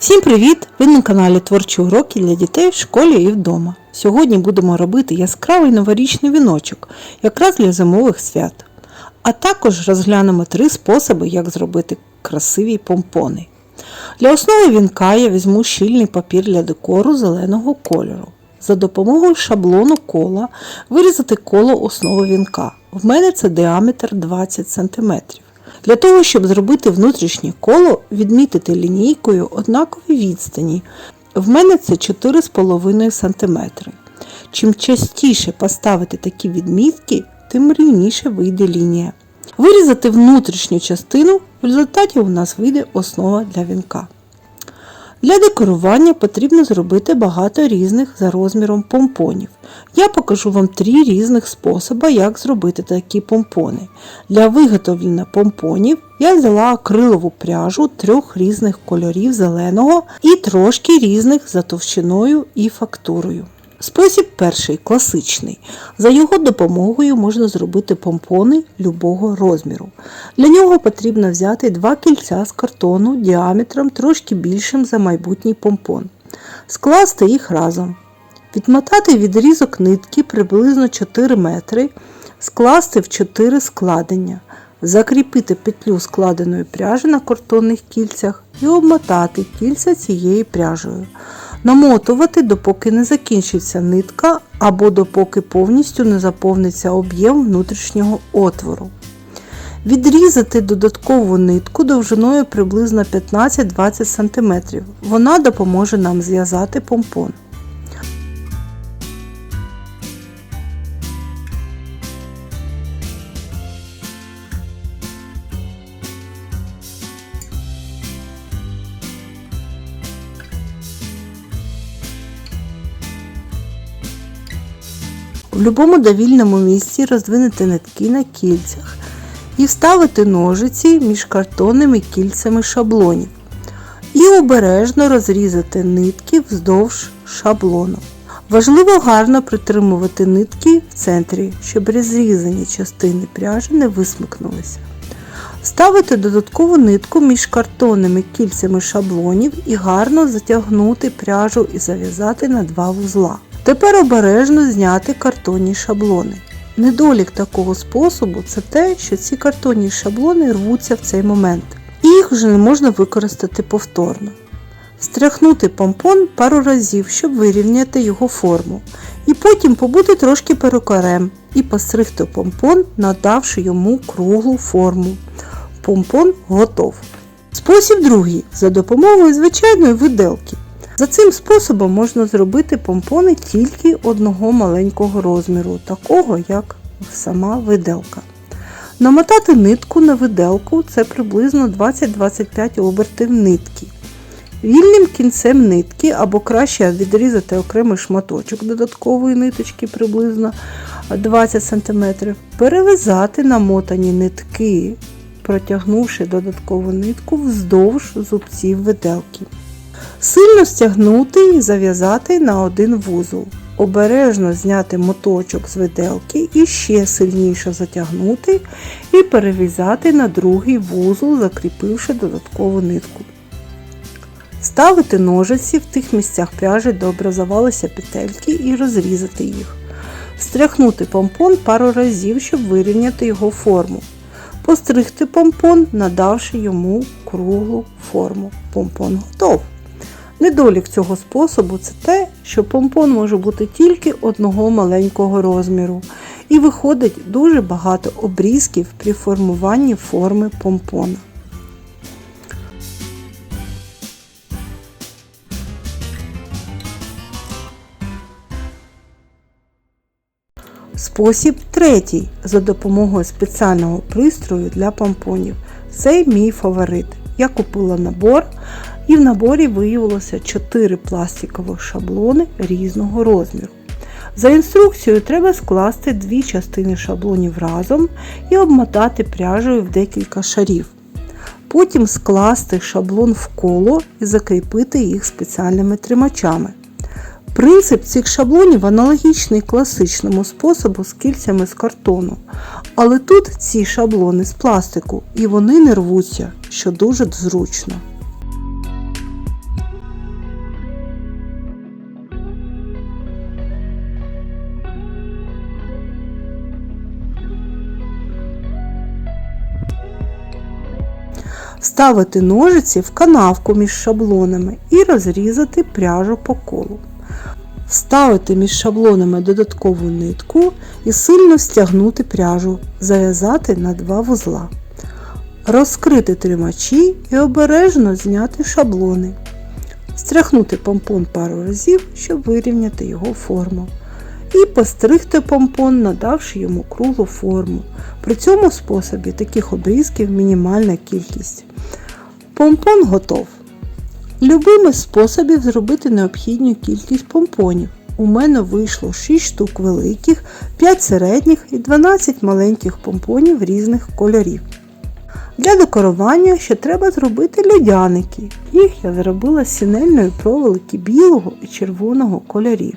Всім привіт! Ви на каналі Творчі уроки для дітей в школі і вдома. Сьогодні будемо робити яскравий новорічний віночок, якраз для зимових свят. А також розглянемо три способи, як зробити красиві помпони. Для основи вінка я візьму щільний папір для декору зеленого кольору. За допомогою шаблону кола вирізати коло основи вінка. В мене це діаметр 20 см. Для того, щоб зробити внутрішнє коло, відмітити лінійкою однакові відстані. В мене це 4,5 см. Чим частіше поставити такі відмітки, тим рівніше вийде лінія. Вирізати внутрішню частину, в результаті у нас вийде основа для вінка. Для декорування потрібно зробити багато різних за розміром помпонів. Я покажу вам три різних способи, як зробити такі помпони. Для виготовлення помпонів я взяла акрилову пряжу трьох різних кольорів зеленого і трошки різних за товщиною і фактурою. Спосіб перший класичний. За його допомогою можна зробити помпони любого розміру. Для нього потрібно взяти два кільця з картону діаметром трошки більшим за майбутній помпон, скласти їх разом, відмотати відрізок нитки приблизно 4 метри, скласти в 4 складення, закріпити петлю складеної пряжі на картонних кільцях і обмотати кільця цією пряжею. Намотувати, допоки не закінчиться нитка або допоки повністю не заповниться об'єм внутрішнього отвору. Відрізати додаткову нитку довжиною приблизно 15-20 см. Вона допоможе нам зв'язати помпон. В будь-якому довільному місці роздвинути нитки на кільцях і вставити ножиці між картонними кільцями шаблонів. І обережно розрізати нитки вздовж шаблону. Важливо гарно притримувати нитки в центрі, щоб розрізані частини пряжі не висмикнулися. Вставити додаткову нитку між картонними кільцями шаблонів і гарно затягнути пряжу і зав'язати на два вузла. Тепер обережно зняти картонні шаблони. Недолік такого способу це те, що ці картонні шаблони рвуться в цей момент, і їх вже не можна використати повторно. Стряхнути помпон пару разів, щоб вирівняти його форму, і потім побути трошки перукарем і постригти помпон, надавши йому круглу форму. Помпон готов. Спосіб другий за допомогою звичайної виделки. За цим способом можна зробити помпони тільки одного маленького розміру, такого як сама виделка. Намотати нитку на виделку це приблизно 20-25 обертів нитки. Вільним кінцем нитки або краще відрізати окремий шматочок додаткової ниточки приблизно 20 см, перев'язати намотані нитки, протягнувши додаткову нитку вздовж зубців виделки. Сильно стягнути і зав'язати на один вузол. Обережно зняти моточок з виделки і ще сильніше затягнути і перев'язати на другий вузол, закріпивши додаткову нитку. Ставити ножиці в тих місцях пряжі, де образувалися петельки, і розрізати їх. Стряхнути помпон пару разів, щоб вирівняти його форму. Постригти помпон, надавши йому круглу форму. Помпон готов. Недолік цього способу це те, що помпон може бути тільки одного маленького розміру, і виходить дуже багато обрізків при формуванні форми помпона. Спосіб третій за допомогою спеціального пристрою для помпонів. Це мій фаворит. Я купила набор, і в наборі виявилося 4 пластикових шаблони різного розміру. За інструкцією треба скласти дві частини шаблонів разом і обмотати пряжею в декілька шарів. Потім скласти шаблон в коло і закріпити їх спеціальними тримачами. Принцип цих шаблонів аналогічний класичному способу з кільцями з картону. Але тут ці шаблони з пластику і вони не рвуться, що дуже зручно. Вставити ножиці в канавку між шаблонами і розрізати пряжу по колу. Вставити між шаблонами додаткову нитку і сильно стягнути пряжу, зав'язати на два вузла. Розкрити тримачі і обережно зняти шаблони. Стряхнути помпон пару разів, щоб вирівняти його форму. І постригти помпон, надавши йому круглу форму. При цьому способі таких обрізків мінімальна кількість. Помпон готов. Любими способів зробити необхідну кількість помпонів. У мене вийшло 6 штук великих, 5 середніх і 12 маленьких помпонів різних кольорів. Для декорування ще треба зробити льодяники. Їх я зробила з сінельної проволоки білого і червоного кольорів.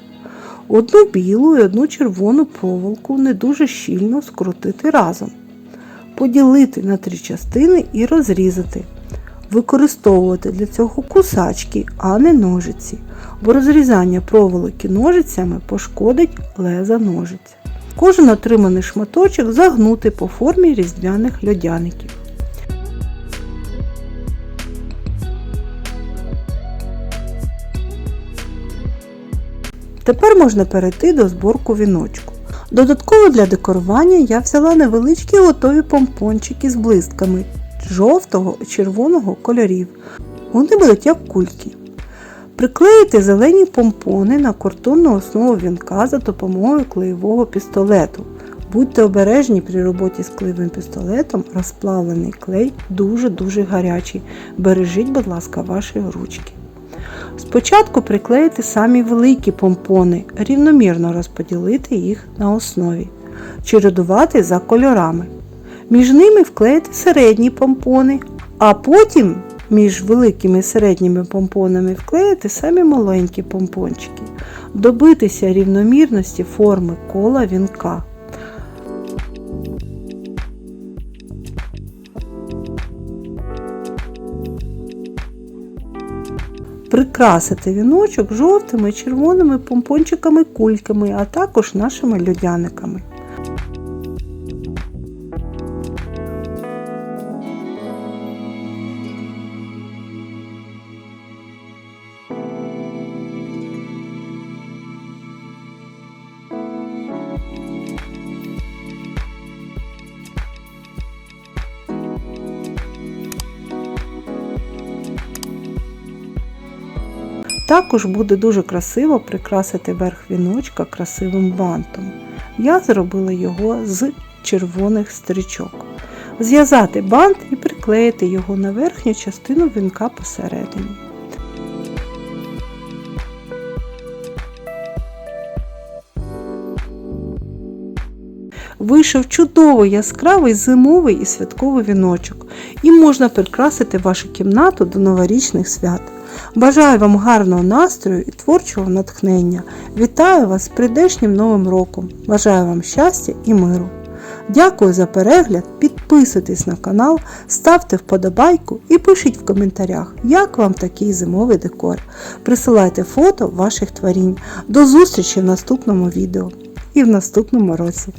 Одну білу і одну червону проволоку не дуже щільно скрутити разом. Поділити на три частини і розрізати. Використовувати для цього кусачки, а не ножиці, бо розрізання проволоки ножицями пошкодить леза ножиць. Кожен отриманий шматочок загнути по формі різдвяних льодяників. Тепер можна перейти до зборку віночку. Додатково для декорування я взяла невеличкі готові помпончики з блистками жовтого і червоного кольорів. Вони будуть як кульки. Приклеїти зелені помпони на картонну основу вінка за допомогою клеєвого пістолету. Будьте обережні при роботі з клеєвим пістолетом, розплавлений клей дуже-дуже гарячий. Бережіть, будь ласка, ваші ручки. Спочатку приклеїти самі великі помпони, рівномірно розподілити їх на основі, чередувати за кольорами. Між ними вклеїти середні помпони, а потім між великими і середніми помпонами вклеїти самі маленькі помпончики, добитися рівномірності форми кола вінка. Прикрасити віночок жовтими червоними помпончиками-кульками, а також нашими льодяниками. Також буде дуже красиво прикрасити верх віночка красивим бантом. Я зробила його з червоних стрічок. Зв'язати бант і приклеїти його на верхню частину вінка посередині. Вийшов чудовий яскравий зимовий і святковий віночок, і можна прикрасити вашу кімнату до новорічних свят. Бажаю вам гарного настрою і творчого натхнення. Вітаю вас з прийдешнім новим роком. Бажаю вам щастя і миру. Дякую за перегляд, підписуйтесь на канал, ставте вподобайку і пишіть в коментарях, як вам такий зимовий декор. Присилайте фото ваших творінь. До зустрічі в наступному відео і в наступному році.